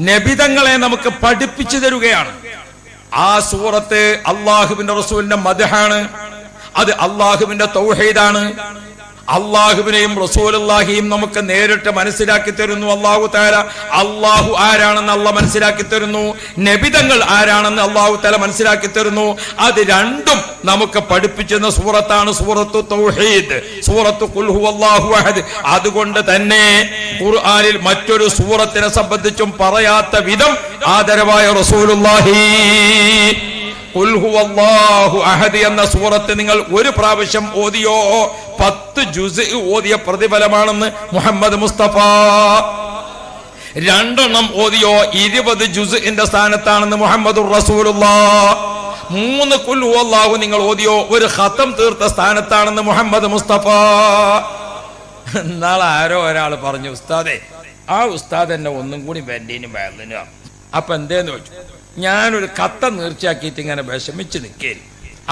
നബിതങ്ങളെ നമുക്ക് പഠിപ്പിച്ചു തരുകയാണ്. ആ സൂറത്ത് അള്ളാഹുവിന്റെ റസൂലിന്റെ മദഹാണ്. അത് അള്ളാഹുവിന്റെ തൗഹീദാണ്. അള്ളാഹുവിനെയും റസൂലല്ലാഹിയും നമുക്ക് നേരിട്ട് മനസ്സിലാക്കി തരുന്നു. അള്ളാഹു താര അള്ളാഹു ആരാണെന്ന് അള്ള മനസ്സിലാക്കി തരുന്നു. നബിതങ്ങൾ ആരാണെന്ന് അള്ളാഹു താല മനസ്സിലാക്കി തരുന്നു. അത് രണ്ടും നമുക്ക് പഠിപ്പിച്ചിരുന്ന സൂറത്താണ് സൂറത്തു തൗഹീദ്. സൂറത്തു കുൽഹു അള്ളാഹു അഹദ്. അതുകൊണ്ട് തന്നെ ഖുർആനിൽ മറ്റൊരു സൂറത്തിനെ സംബന്ധിച്ചും പറയാത്ത വിധം ആദരവായ ഹുവല്ലാഹു അഹദ് എന്ന സൂറത്ത് നിങ്ങൾ ഒരു പ്രാവശ്യം ഓതിയോ? പത്ത് ജുസ് ഓതിയ പ്രതിഫലമാണെന്ന് മുഹമ്മദ് മുസ്തഫ. രണ്ടെണ്ണം ഓതിയോ? ഇരുപത് ജുസിന്റെ സ്ഥാനത്താണെന്ന് മുഹമ്മദ് മൂന്ന് കുല്ലുവല്ലാഹു നിങ്ങൾ ഓതിയോ? ഒരു ഖത്തം തീർത്ത സ്ഥാനത്താണെന്ന് മുഹമ്മദ് മുസ്തഫ. എന്നാൽ ആരോ ഒരാൾ പറഞ്ഞു ഉസ്താദേ ആ ഉസ്താദ് എന്നെ ഒന്നും കൂടി വെല്ലിനും വേദന അപ്പൊ എന്തേന്ന് വെച്ചു ഞാനൊരു കത്ത നീർച്ചയാക്കിയിട്ട് ഇങ്ങനെ വിഷമിച്ച് നിൽക്കേ.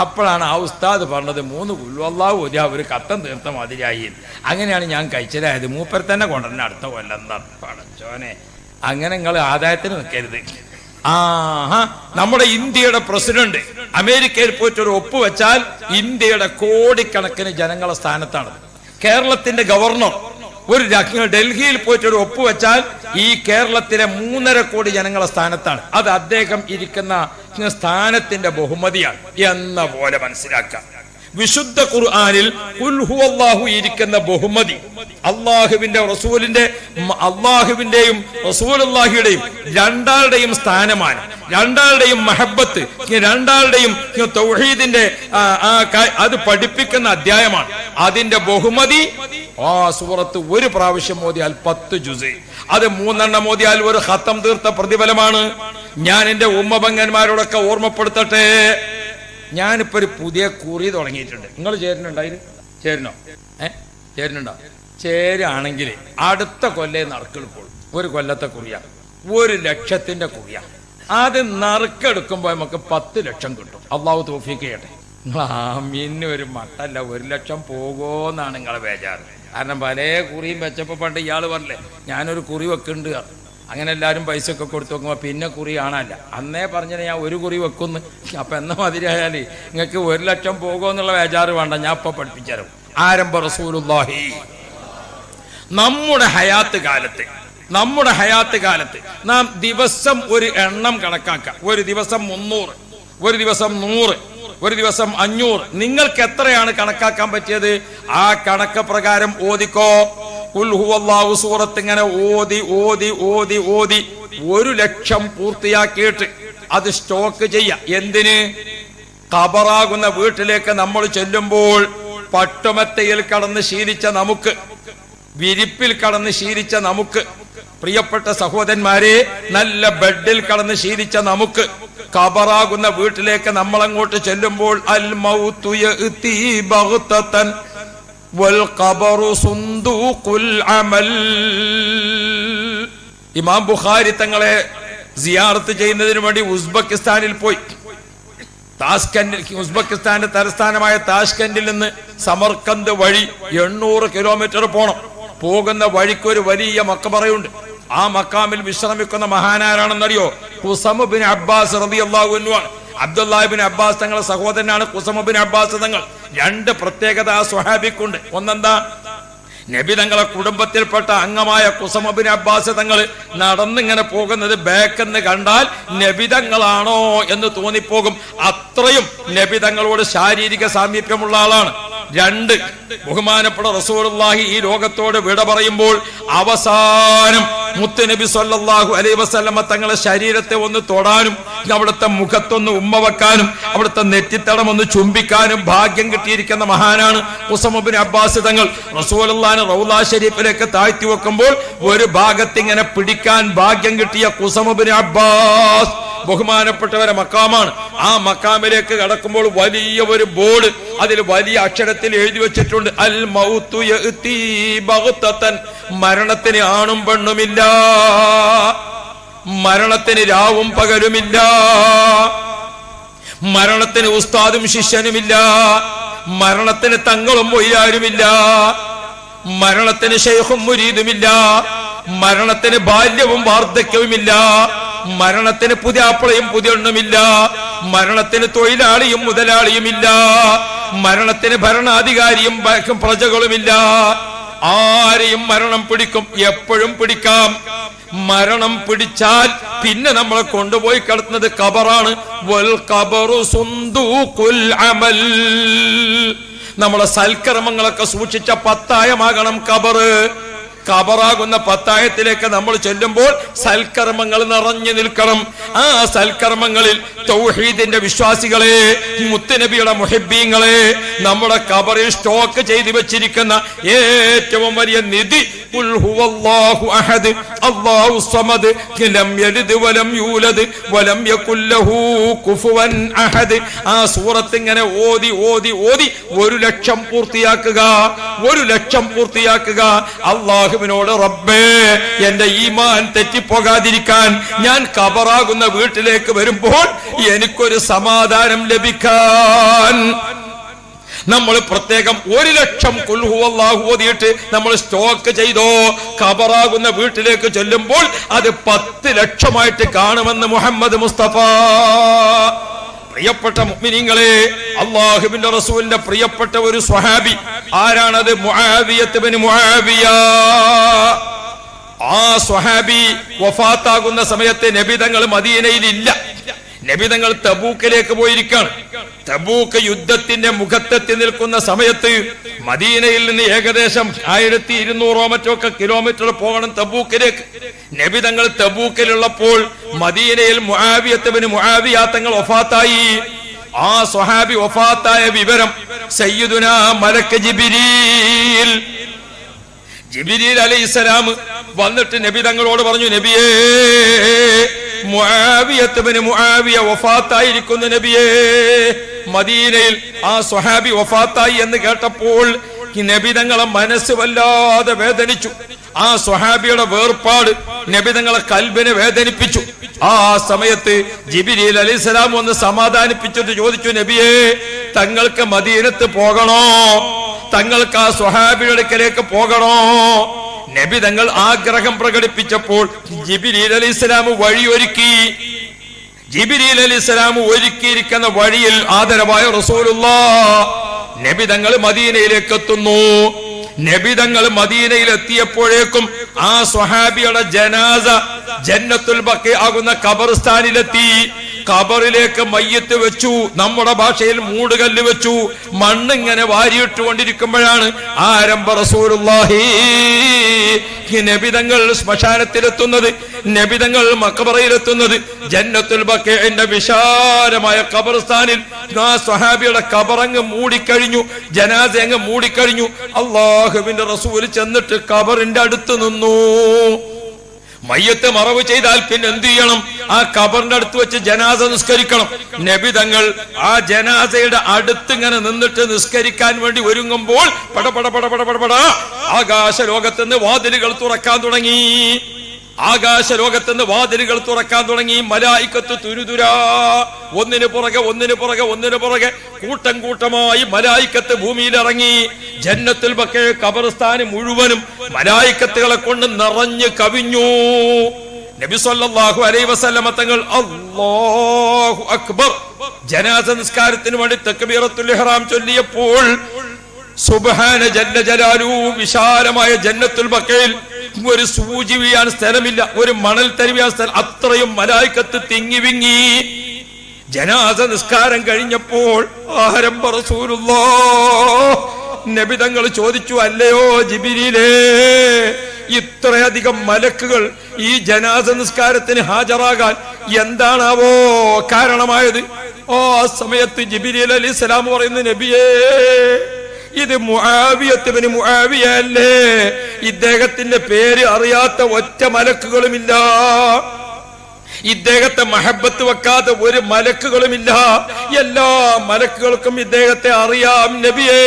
അപ്പോഴാണ് ആ ഉസ്താദ് പറഞ്ഞത് മൂന്ന് കുല്ലുവല്ലാവ് ഒരു ഒരു കത്തം തീർത്ത മതിരായി അങ്ങനെയാണ് ഞാൻ കഴിച്ചതായത്. മൂപ്പർ തന്നെ കൊണ്ടുവന്നെ അടുത്ത കൊല്ലം പടച്ചോനെ. അങ്ങനെ നിങ്ങൾ ആദായത്തിന് നിൽക്കരുത്. ആഹാ നമ്മുടെ ഇന്ത്യയുടെ പ്രസിഡന്റ് അമേരിക്കയിൽ പോയിട്ട് ഒരു ഒപ്പ് വെച്ചാൽ ഇന്ത്യയുടെ കോടിക്കണക്കിന് ജനങ്ങളെ സ്ഥാനത്താണ്. കേരളത്തിന്റെ ഗവർണർ ഒരു നിങ്ങൾ ഡൽഹിയിൽ പോയിട്ട് ഒരു ഒപ്പുവെച്ചാൽ ഈ കേരളത്തിലെ മൂന്നര കോടി ജനങ്ങളെ സ്ഥാനത്താണ്. അത് അദ്ദേഹം ഇരിക്കുന്ന സ്ഥാനത്തിന്റെ ബഹുമതിയാണ്. എന്ന പോലെ മനസ്സിലാക്കാം. വിശുദ്ധ ഖുർആാനിൽ അള്ളാഹു ഇരിക്കുന്ന ബഹുമതി. അള്ളാഹുവിന്റെ റസൂലിന്റെ അള്ളാഹുവിന്റെയും റസൂൽ അള്ളാഹിയുടെയും രണ്ടാളുടെയും സ്ഥാനമാണ്. രണ്ടാളുടെയും മഹബത്ത് രണ്ടാളുടെയും തൗഹീദിന്റെ അത് പഠിപ്പിക്കുന്ന അധ്യായമാണ്. അതിന്റെ ബഹുമതി ആ സൂറത്ത് ഒരു പ്രാവശ്യം മോദിയാൽ പത്ത് ജുസ്. അത് മൂന്നെണ്ണം മോദിയാൽ ഒരു ഹത്തം തീർത്ത പ്രതിഫലമാണ്. ഞാൻ എന്റെ ഉമ്മപങ്കന്മാരോടൊക്കെ ഓർമ്മപ്പെടുത്തട്ടെ. ഞാനിപ്പോ ഒരു പുതിയ കുറി തുടങ്ങിയിട്ടുണ്ട്. നിങ്ങൾ ചേരുന്നുണ്ടോ അതിന്? ചേരണോ ഏ? ചേരുന്നുണ്ടോ? ചേരാണെങ്കിൽ അടുത്ത കൊല്ലേ നറുക്കെടുപ്പോൾ ഒരു കൊല്ലത്തെ കുറിയ. ഒരു ലക്ഷത്തിന്റെ കുറിയ. അത് നറുക്കെടുക്കുമ്പോൾ നമുക്ക് പത്ത് ലക്ഷം കിട്ടും. അള്ളാഹു തോഫിക്ക് ചെയ്യട്ടെ. നിങ്ങൾ ആമീന് ഒരു മട്ടല്ല ഒരു ലക്ഷം പോകുമെന്നാണ് നിങ്ങളെ ബേജാറ്. കാരണം പല കുറിയും വെച്ചപ്പോൾ പണ്ട് ഇയാൾ പറഞ്ഞില്ലേ ഞാനൊരു കുറി വെക്കുന്നുണ്ട്. അങ്ങനെ എല്ലാവരും പൈസ ഒക്കെ കൊടുത്തു നോക്കുമ്പോൾ പിന്നെ കുറി കാണാനില്ല. അന്നേ പറഞ്ഞത് ഞാൻ ഒരു കുറി വെക്കുന്നു. അപ്പം എന്ന മതിരായാൽ നിങ്ങൾക്ക് ഒരു ലക്ഷം പോകുമെന്നുള്ള ബേജാറ് വേണ്ട ഞാൻ ഇപ്പം പഠിപ്പിച്ചാലും ആരംഭ റസൂലുല്ലാഹി നമ്മുടെ ഹയാത്ത് കാലത്ത് നമ്മുടെ ഹയാത്ത് കാലത്ത് നാം ദിവസം ഒരു എണ്ണം കണക്കാക്കാം. ഒരു ദിവസം മുന്നൂറ് ഒരു ദിവസം നൂറ്. ഒരു ദിവസം അഞ്ഞൂറ്. നിങ്ങൾക്ക് എത്രയാണ് കണക്കാക്കാൻ പറ്റിയത്? ആ കണക്ക് പ്രകാരം ഓതിക്കോ. ഖുൽ സൂറത്ത് ഇങ്ങനെ ഓതി ഓതി ഓതി ഓതി. ഒരു ലക്ഷം പൂർത്തിയാക്കിയിട്ട് അത് സ്റ്റോക്ക് ചെയ്യ. എന്തിന്? കബറാകുന്ന വീട്ടിലേക്ക് നമ്മൾ ചെല്ലുമ്പോൾ പട്ടുമത്തയിൽ കടന്ന് ശീലിച്ച നമുക്ക് വിരിപ്പിൽ കടന്ന് ശീലിച്ച നമുക്ക് പ്രിയപ്പെട്ട സഹോദരന്മാരെ നല്ല ബെഡിൽ കടന്ന് ശീലിച്ച നമുക്ക് കബറാകുന്ന വീട്ടിലേക്ക് നമ്മൾ അങ്ങോട്ട് ചെല്ലുമ്പോൾ അൽ മൗതു യഅ്തി ബഗ്തതൻ വൽ ഖബറു സുന്ദൂഖുൽ അമൽ. ഇമാം ബുഖാരി തങ്ങളെ സിയാറത്ത് ചെയ്യുന്നതിന് വേണ്ടി ഉസ്ബെക്കിസ്ഥാനിൽ പോയി. താഷ്കൻഡിൽ ഉസ്ബെക്കിസ്ഥാന്റെ തലസ്ഥാനമായ താഷ്കന്റിൽ നിന്ന് സമർക്കന്ത് വഴി എണ്ണൂറ് കിലോമീറ്റർ പോണം. പോകുന്ന വഴിക്കൊരു വലിയ മക്കബറയുണ്ട് ആ മക്കാമിൽ വിശ്രമിക്കുന്ന മഹാനാരാണെന്നറിയോ? കുസമുബിൻ അബ്ബാസ് ആണ്. അബ്ദുല്ലാഹിബിൻ അബ്ബാസ് തങ്ങളുടെ സഹോദരനാണ് കുസമുബിൻ അബ്ബാസ് തങ്ങൾ. രണ്ട് പ്രത്യേകത ആ സ്വഹാബിക്കുണ്ട്. ഒന്നെന്താ? നബി തങ്ങളെ കുടുംബത്തിൽപ്പെട്ട അംഗമായ കുസമബിൻ അബ്ബാസ് തങ്ങൾ നടന്നിങ്ങനെ പോകുന്നത് ബേക്കെന്ന് കണ്ടാൽ നബി തങ്ങളാണോ എന്ന് തോന്നിപ്പോകും. അത്രയും നബി തങ്ങളോട് ശാരീരിക സാമീപ്യമുള്ള ആളാണ്. രണ്ട് ബഹുമാനപ്പെട്ട റസൂലുള്ളാഹി ഈ ലോകത്തോട് വിട പറയുമ്പോൾ അവസാനം മുത്തുനബി സല്ലാഹു അലൈ വസല്ലമ തങ്ങളെ ശരീരത്തെ ഒന്ന് തൊടാനും അവിടുത്തെ മുഖത്തൊന്ന് ഉമ്മ വെക്കാനും അവിടുത്തെ നെറ്റിത്തടം ഒന്ന് ചുംബിക്കാനും ഭാഗ്യം കിട്ടിയിരിക്കുന്ന മഹാനാണ് ഉസമുബിൻ അബ്ബാസ് തങ്ങൾ. റസൂലുള്ളാഹിനെ റൗലാ ഷരീഫിലേക്ക് താഴ്ത്തി വെക്കുമ്പോൾ ഒരു ഭാഗത്ത് ഇങ്ങനെ പിടിക്കാൻ ഭാഗ്യം കിട്ടിയ കുസമുബിൻ അബ്ബാസ്. ബഹുമാനപ്പെട്ടവരെ മക്കാമാണ്. ആ മക്കാമിലേക്ക് കടക്കുമ്പോൾ വലിയ ഒരു ബോർഡ് അതിൽ വലിയ അക്ഷരത്തിൽ എഴുതി വെച്ചിട്ടുണ്ട്. അൽ മൗത്തു യഅ്തി ബഗ്തതൻ. മരണത്തിന് ആണും പെണ്ണുമില്ല. മരണത്തിന് രാവും പകലുമില്ല. മരണത്തിന് ഉസ്താദും ശിഷ്യനുമില്ല. മരണത്തിന് തങ്ങളും മൊയ്യാരുമില്ല. മരണത്തിന് ഷെയ്ഖും മുരീദുമില്ല. മരണത്തിന് ബാല്യവും വാർദ്ധക്യവുമില്ല. മരണത്തിന് പുതിയ ആപ്പിളയും പുതിയ പുതിയൊണ്ണുമില്ല മരണത്തിന് തൊഴിലാളിയും മുതലാളിയും ഇല്ല. മരണത്തിന് ഭരണാധികാരിയും പ്രജകളുമില്ല. ആരെയും മരണം പിടിക്കും? എപ്പോഴും പിടിക്കാം. മരണം പിടിച്ചാൽ പിന്നെ നമ്മളെ കൊണ്ടുപോയി കിടത്തുന്നത് കബറാണ് വൽ കബറു അമൽ. നമ്മളെ സൽക്കർമ്മങ്ങളൊക്കെ സൂക്ഷിച്ച പത്തായമാകണം കബറ് കബറാകുന്ന പത്തായത്തിലേക്ക് നമ്മൾ ചെല്ലുമ്പോൾ സൽക്കർമ്മങ്ങൾ നിറഞ്ഞു നിൽക്കണം. ആ സൽക്കർമ്മങ്ങളിൽ തൗഹീദിന്റെ വിശ്വാസികളെ മുത്തുനബിയുടെ മുഹബീങ്ങളെ നമ്മുടെ കബറിൽ സ്റ്റോക്ക് ചെയ്തു വെച്ചിരിക്കുന്ന ഏറ്റവും വലിയ നിധി ആ സൂറത്ത് ഇങ്ങനെ ഓതി ഓതി ഓതി ഒരു ലക്ഷം പൂർത്തിയാക്കുക ഒരു ലക്ഷം പൂർത്തിയാക്കുക. അള്ളാഹുവിനോട് റബ്ബേ എന്റെ ഈമാൻ തെറ്റിപ്പോകാതിരിക്കാൻ ഞാൻ കബറാകുന്ന വീട്ടിലേക്ക് വരുമ്പോൾ എനിക്കൊരു സമാധാനം ലഭിക്കാൻ. നമ്മൾ പ്രത്യേകം ഒരു ലക്ഷം കുൽഹുവല്ലാഹു നമ്മൾ സ്റ്റോക്ക് ചെയ്തോ കബറാകുന്ന വീട്ടിലേക്ക് ചെല്ലുമ്പോൾ അത് പത്ത് ലക്ഷമായിട്ട് കാണുമെന്ന് മുഹമ്മദ് മുസ്തഫ. പ്രിയപ്പെട്ട മുഅ്മിനീങ്ങളെ അള്ളാഹുബിന്റെ റസൂലിന്റെ പ്രിയപ്പെട്ട ഒരു സ്വഹാബി. ആരാണത്? ആ സ്വഹാബി വഫാത്താകുന്ന സമയത്ത് നബിതങ്ങൾ മദീനയിൽ ഇല്ല. നബിതങ്ങൾ തബൂക്കിലേക്ക് പോയിരിക്കാണ്. തബൂക്ക് യുദ്ധത്തിന്റെ മുഖത്തെത്തി നിൽക്കുന്ന സമയത്ത് മദീനയിൽ നിന്ന് ഏകദേശം ആയിരത്തി ഇരുന്നൂറോ മറ്റോ ഒക്കെ കിലോമീറ്റർ പോകണം തബൂക്കിലേക്ക്. നബി തങ്ങൾ തബൂക്കിലുള്ളപ്പോൾ മദീനയിൽ മുഹാവിയത്തവന് മുഹാവിയാത്തങ്ങൾ ഒഫാത്തായി ആ സ്വഹാബി ഒഫാത്തായ വിവരം സയ്യിദുന മലക്ക് ജിബിരിയിൽ അലൈഹി അലൈഹിസ്സലാം വന്നിട്ട് നബി തങ്ങളോട് പറഞ്ഞു നബിയേ മുആവിയത്തുബിന് മുആവിയ വഫാത്തായിരിക്കുന്നു നബിയേ. മദീനയിൽ ആ സ്വഹാബി വഫാത്തായി എന്ന് കേട്ടപ്പോൾ ഈ നബി തങ്ങളെ മനസ്സ് വല്ലാതെ വേദനിച്ചു. ആ സ്വഹാബിയുടെ വേർപാട് നബി തങ്ങളെ കൽബിനെ വേദനിപ്പിച്ചു. ആ സമയത്ത് ജിബിരിൽ അലൈഹിസ്സലാം ഒന്ന് സമാധാനിപ്പിച്ചിട്ട് ചോദിച്ചു നബിയെ തങ്ങൾക്ക് മദീനത്ത് പോകണോ? തങ്ങൾക്ക് ആ സ്വഹാബിയുടെ അടുക്കലേക്ക് പോകണോ? നബി തങ്ങൾ ആഗ്രഹം പ്രകടിപ്പിച്ചപ്പോൾ ജിബിലീൽ അലി ഇസ്ലാം വഴിയൊരുക്കി ജിബിലീൽ അലി ഇസ്ലാം ഒരുക്കിയിരിക്കുന്ന വഴിയിൽ ആദരവായ റസൂലുള്ള നബി തങ്ങൾ മദീനയിലേക്ക് എത്തുന്നു. നബി തങ്ങൾ മദീനയിൽ എത്തിയപ്പോഴേക്കും ആ സ്വഹാബിയുടെ ജനാസ ജന്നത്തുൽ ബക്കി ആകുന്ന ഖബർസ്ഥാനിലെത്തി. ഖബറിലേക്ക് മയ്യത്ത് വെച്ചു നമ്മുടെ ഭാഷയിൽ മൂടുകല്ല് വെച്ചു മണ്ണിങ്ങനെ വാരിയിട്ടുകൊണ്ടിരിക്കുമ്പോഴാണ് ആരംഭ റസൂലുള്ളാഹി. നബിതങ്ങൾ ശ്മശാനത്തിലെത്തുന്നത് നബിതങ്ങൾ മക്കബറയിലെത്തുന്നത് ജന്നത്തുൽ ബക്കയുടെ വിശാലമായ കബർസ്ഥാനിൽ ആ സ്വഹാബിയുടെ കബറങ്ങ് മൂടിക്കഴിഞ്ഞു ജനാസ അങ്ങ് മൂടിക്കഴിഞ്ഞു. അള്ളാഹുവിന്റെ റസൂൽ ചെന്നിട്ട് കബറിന്റെ അടുത്ത് നിന്നു. മയ്യത്ത് മറവ് ചെയ്താൽ പിന്നെ എന്ത് ചെയ്യണം? ആ കബറിന്റെ അടുത്ത് വെച്ച് ജനാസ നിസ്കരിക്കണം. നബി തങ്ങൾ ആ ജനാസയുടെ അടുത്ത് ഇങ്ങനെ നിന്നിട്ട് നിസ്കരിക്കാൻ വേണ്ടി ഒരുങ്ങുമ്പോൾ പട പട പട പട പട പട ആകാശ ലോകത്തുനിന്ന് വാതിലുകൾ തുറക്കാൻ തുടങ്ങി. ആകാശ ലോകത്തുനിന്ന് വാതിലുകൾ തുറക്കാൻ തുടങ്ങി. മലായിക്കത്ത് തുരുതുരാ. ഒന്നിന് പുറകെ ഒന്നിന് പുറകെ ഒന്നിന് പുറകെ കൂട്ടം കൂട്ടമായി മലായിക്കത്ത് ഭൂമിയിൽ ഇറങ്ങി ജന്നത്തിൽ ബക്കെ കബർസ്ഥാന് മുഴുവനും മലായിക്കത്തുകളെ കൊണ്ട് നിറഞ്ഞു കവിഞ്ഞു. നബി സല്ലല്ലാഹു അലൈഹി വസല്ലമ തങ്ങൾ അല്ലാഹു അക്ബർ. ജനാസ നിസ്കാരത്തിന് വേണ്ടി തക്ബീറത്തുൽ ഇഹ്റാം ചൊല്ലിയപ്പോൾ സുബ്ഹാന ജല്ല ജലാലു വിശാലമായ ജന്നത്തുൽ ബക്കയിൽ ഒരു സൂചി വീഴാൻ സ്ഥലമില്ല ഒരു മണൽ തരുവിയാൻ സ്ഥലം അത്രയും മലായിക്കത്ത് തിങ്ങി വിങ്ങി. ജനാസ നിസ്കാരം കഴിഞ്ഞപ്പോൾ ആരംഭ റസൂലുള്ളാ നബി തങ്ങൾ ചോദിച്ചു അല്ലയോ ജിബിരിയിലേ ഇത്രയധികം മലക്കുകൾ ഈ ജനാസ നിസ്കാരത്തിന് ഹാജരാകാൻ എന്താണാവോ കാരണമായത്? ഓ ആ സമയത്ത് ജിബിരിൽ അലി സ്ലാം പറയുന്ന നബിയേ ഇത് മുഹാവിയത്തിന് മുഹാവിയല്ലേ ഇദ്ദേഹത്തിന്റെ പേര് അറിയാത്ത ഒറ്റ മലക്കുകളുമില്ല. ഇദ്ദേഹത്തെ മഹബത്ത് വെക്കാതെ ഒരു മലക്കുകളുമില്ല. എല്ലാ മലക്കുകൾക്കും ഇദ്ദേഹത്തെ അറിയാം നബിയേ.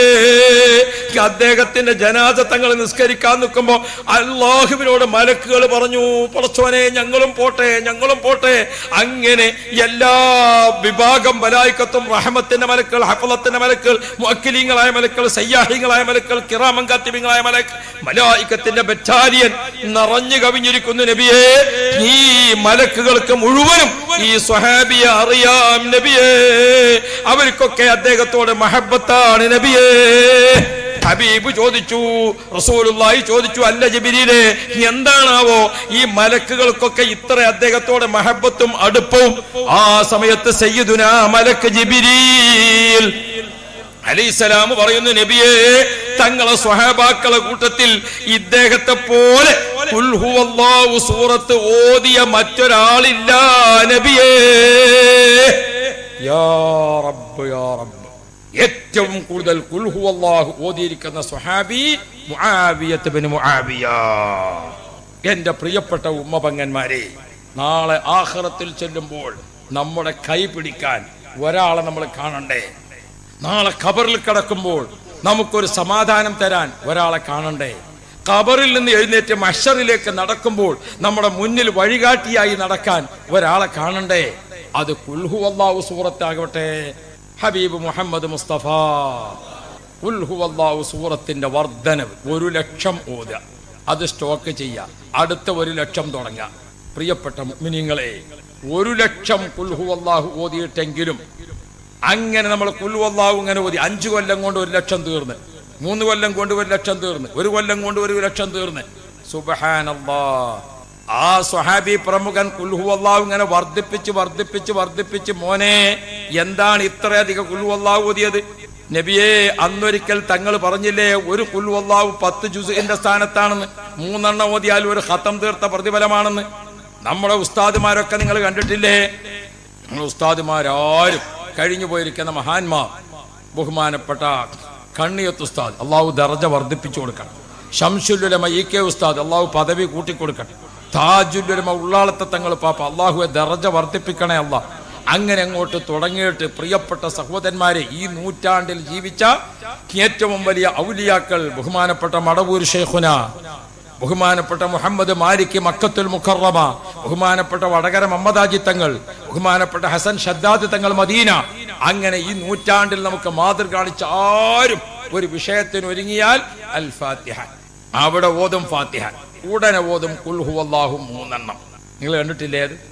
അദ്ദേഹത്തിന്റെ ജനാദ തങ്ങൾ നിസ്കരിക്കാൻ നിൽക്കുമ്പോ അള്ളാഹുവിനോട് മലക്കുകൾ പറഞ്ഞു പടച്ചോനെ ഞങ്ങളും പോട്ടെ ഞങ്ങളും പോട്ടെ. അങ്ങനെ എല്ലാ വിഭാഗം മലായിക്കത്തും റഹമത്തിന്റെ മലക്കൾ ഹഫലത്തിന്റെ മലക്കൾ മുഅക്കിലീങ്ങളായ മലക്കൾ സയ്യാഹിങ്ങളായ മലക്കൾ കിറാമൻ കാത്തിബിങ്ങളായ മലായിക്കത്തിന്റെ ബറ്റാലിയൻ നിറഞ്ഞു കവിഞ്ഞിരിക്കുന്നു നബിയേ. ഈ മലക്കുകൾക്ക് മുഴുവനും ഈ സ്വഹാബിയെ അറിയാം നബിയേ. അവർക്കൊക്കെ അദ്ദേഹത്തോട് മഹബത്താണ് നബിയേ. ഹബീബ് ചോദിച്ചു റസൂലുള്ളാഹി ചോദിച്ചു അല്ല ജബിരിയിലെ എന്താണാവോ ഈ മലക്കുകൾക്കൊക്കെ ഇത്ര അദ്ദേഹത്തോടെ മഹബത്തും അടുപ്പവും ആ സമയത്ത് സയ്യിദുന മലക്ക് ജിബ്രീൽ അലൈസലാം പറയുന്നു നബിയെ തങ്ങളെ സ്വഹാബാക്കളെ കൂട്ടത്തിൽ ഇദ്ദേഹത്തെ പോലെ സൂറത്ത് ഓതിയ മറ്റൊരാളില്ല നബിയേ. യാ റബ്ബ് യാ റബ്ബ്. ഏറ്റവും കൂടുതൽ ഖുൽ ഹുവല്ലാഹു ഓതിയിരിക്കുന്ന സ്വഹാബി മുആവിയ. എന്റെ പ്രിയപ്പെട്ട ഉമ്മപങ്ങന്മാരെ നാളെ ആഖിറത്തിൽ ചെല്ലുമ്പോൾ നമ്മുടെ കൈ പിടിക്കാൻ ഒരാളെ നമ്മൾ കാണണ്ടേ? നാളെ ഖബറിൽ കിടക്കുമ്പോൾ നമുക്കൊരു സമാധാനം തരാൻ ഒരാളെ കാണണ്ടേ? കബറിൽ നിന്ന് എഴുന്നേറ്റ് മഷറിലേക്ക് നടക്കുമ്പോൾ നമ്മുടെ മുന്നിൽ വഴികാട്ടിയായി നടക്കാൻ ഒരാളെ കാണണ്ടേ? അത് കുൽഹു അള്ളാഹു സൂറത്താകട്ടെ. ഹബീബ് മുഹമ്മദ് മുസ്തഫ. കുൽഹു അള്ളാഹു സൂറത്തിന്റെ വർധനവ് ഒരു ലക്ഷം ഓതുക. അത് സ്റ്റോക്ക് ചെയ്യുക. അടുത്ത ഒരു ലക്ഷം തുടങ്ങുക. പ്രിയപ്പെട്ട മിനിങ്ങളെ ഒരു ലക്ഷം കുൽഹു അള്ളാഹു ഓതിയിട്ടെങ്കിലും അങ്ങനെ നമ്മൾ കുല്ലുവല്ലാവും ഇങ്ങനെ ഓതി. അഞ്ചു കൊല്ലം കൊണ്ട് ഒരു ലക്ഷം തീർന്ന്. മൂന്ന് കൊല്ലം കൊണ്ട് ഒരു ലക്ഷം തീർന്ന്. ഒരു കൊല്ലം കൊണ്ട് ഒരു ലക്ഷം തീർന്ന്. സുബഹാനല്ലാ ആ സ്വഹാബി പ്രമുഖൻ കുൽഹുവല്ലാവ് ഇങ്ങനെ വർദ്ധിപ്പിച്ച് വർദ്ധിപ്പിച്ച് വർദ്ധിപ്പിച്ച് മോനെ എന്താണ് ഇത്രയധികം കുൽഹുവല്ലാവ് ഓതിയത്? നബിയെ അന്നൊരിക്കൽ തങ്ങൾ പറഞ്ഞില്ലേ ഒരു കുൽവല്ലാവ് പത്ത് ജുസുവിന്റെ സ്ഥാനത്താണെന്ന്. മൂന്നെണ്ണം ഓതിയാൽ ഒരു ഹത്തം തീർത്ത പ്രതിഫലമാണെന്ന്. നമ്മുടെ ഉസ്താദിമാരൊക്കെ നിങ്ങൾ കണ്ടിട്ടില്ലേ? നിങ്ങൾ ഉസ്താദുമാരാരും കഴിഞ്ഞു പോയിരിക്കുന്ന മഹാന്മാർ ബഹുമാനപ്പെട്ട കണ്ണിയത്ത് ഉസ്താദ് അള്ളാഹു ദർജ വർദ്ധിപ്പിച്ചു കൊടുക്കണം. ഷംസുല്ലുലമ ഇ കെ ഉസ്താദ് അള്ളാഹു പദവി കൂട്ടിക്കൊടുക്കട്ടെ താജുല്ലുലമ ഉള്ളാളത്തെ തങ്ങൾ പാപ്പ അള്ളാഹുവെ ദർജ വർദ്ധിപ്പിക്കണേ അല്ല അങ്ങനെ അങ്ങോട്ട് തുടങ്ങിയിട്ട് പ്രിയപ്പെട്ട സഹോദരന്മാരെ ഈ നൂറ്റാണ്ടിൽ ജീവിച്ച ഏറ്റവും വലിയ ഔലിയാക്കൾ ബഹുമാനപ്പെട്ട മടവൂർ ഷെയ്ഖുന. ബഹുമാനപ്പെട്ട മുഹമ്മദ് മാലിക് മക്കത്തുൽ മുഖറമ ബഹുമാനപ്പെട്ട വടകര മമ്മദാജി തങ്ങൾ ബഹുമാനപ്പെട്ട ഹസൻ ഷദ്ദാദ് തങ്ങൾ മദീന. അങ്ങനെ ഈ നൂറ്റാണ്ടിൽ നമുക്ക് മാതൃ കാണിച്ച ആരും ഒരു വിഷയത്തിന് ഒരുങ്ങിയാൽ അൽ ഫാത്തിഹ. അവിടെ ഓതും ഫാത്തിഹ. ഉടനെ ഓതും കുൽഹു അള്ളാഹു മൂന്നെണ്ണം. നിങ്ങൾ കണ്ടിട്ടില്ലേ അത്?